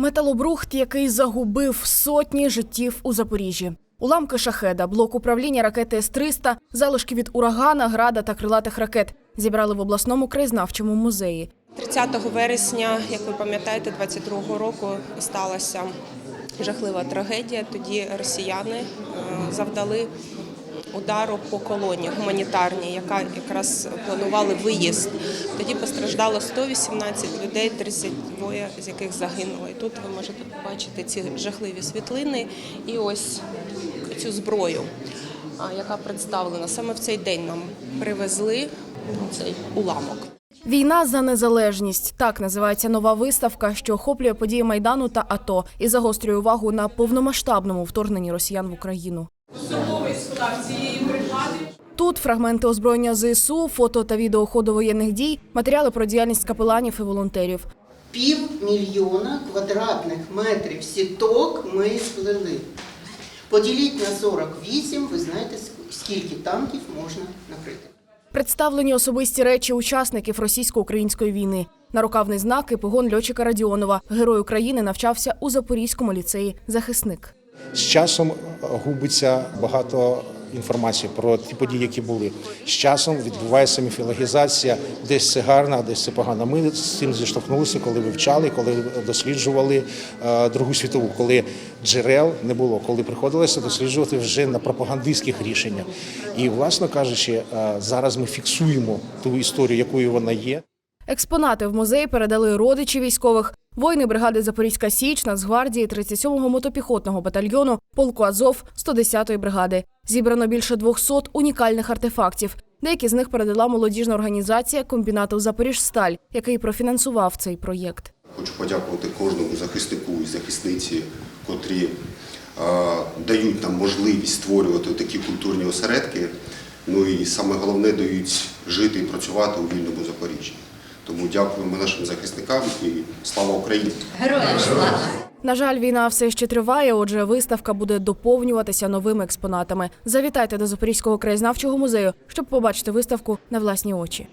Металобрухт, який загубив сотні життів у Запоріжжі. Уламки шахеда, блок управління ракети С-300, залишки від урагана, града та крилатих ракет зібрали в обласному краєзнавчому музеї. 30 вересня, як ви пам'ятаєте, 22-го року сталася жахлива трагедія. Тоді росіяни е, завдали удару по колоні гуманітарній, яка якраз планували виїзд. Тоді постраждало 118 людей, 32 з яких загинуло. І тут ви можете побачити ці жахливі світлини і ось цю зброю, яка представлена саме в цей день. Нам привезли цей уламок. Війна за незалежність так називається нова виставка, що охоплює події майдану та АТО і загострює увагу на повномасштабному вторгненні росіян в Україну. Тут фрагменти озброєння ЗСУ, фото та відео ходу воєнних дій, матеріали про діяльність капеланів і волонтерів. Півмільйона квадратних метрів сіток ми сплели. Поділіть на 48, ви знаєте, скільки танків можна накрити. Представлені особисті речі учасників російсько-української війни. Нарукавний знак і погон льотчика Радіонова. Герой України навчався у Запорізькому ліцеї. Захисник. З часом е, губиться багато інформації про ті події, які були. З часом відбувається міфологізація, десь це гарно, десь це погано. Ми з цим зіштовхнулися, коли вивчали, коли досліджували е, Другу світову, коли джерел не було, коли приходилося досліджувати вже на пропагандистських рішеннях. І, власно кажучи, е, зараз ми фіксуємо ту історію, якою вона є. Експонати в музей передали родичі військових, воїни бригади Запорізька Січ, Нацгвардії, 37-го мотопіхотного батальйону, полку Азов, 110-ї бригади. Зібрано більше 200 унікальних артефактів. Деякі з них передала молодіжна організація комбінату Запоріжсталь, який профінансував цей проєкт. Хочу подякувати кожному захиснику і захисниці, котрі е, дають нам можливість створювати такі культурні осередки. Ну і саме головне дають жити і працювати у вільному Запоріжжі. Тому дякуємо нашим захисникам і слава Україні! Героям На жаль, війна все ще триває. Отже, виставка буде доповнюватися новими експонатами. Завітайте до Запорізького краєзнавчого музею, щоб побачити виставку на власні очі.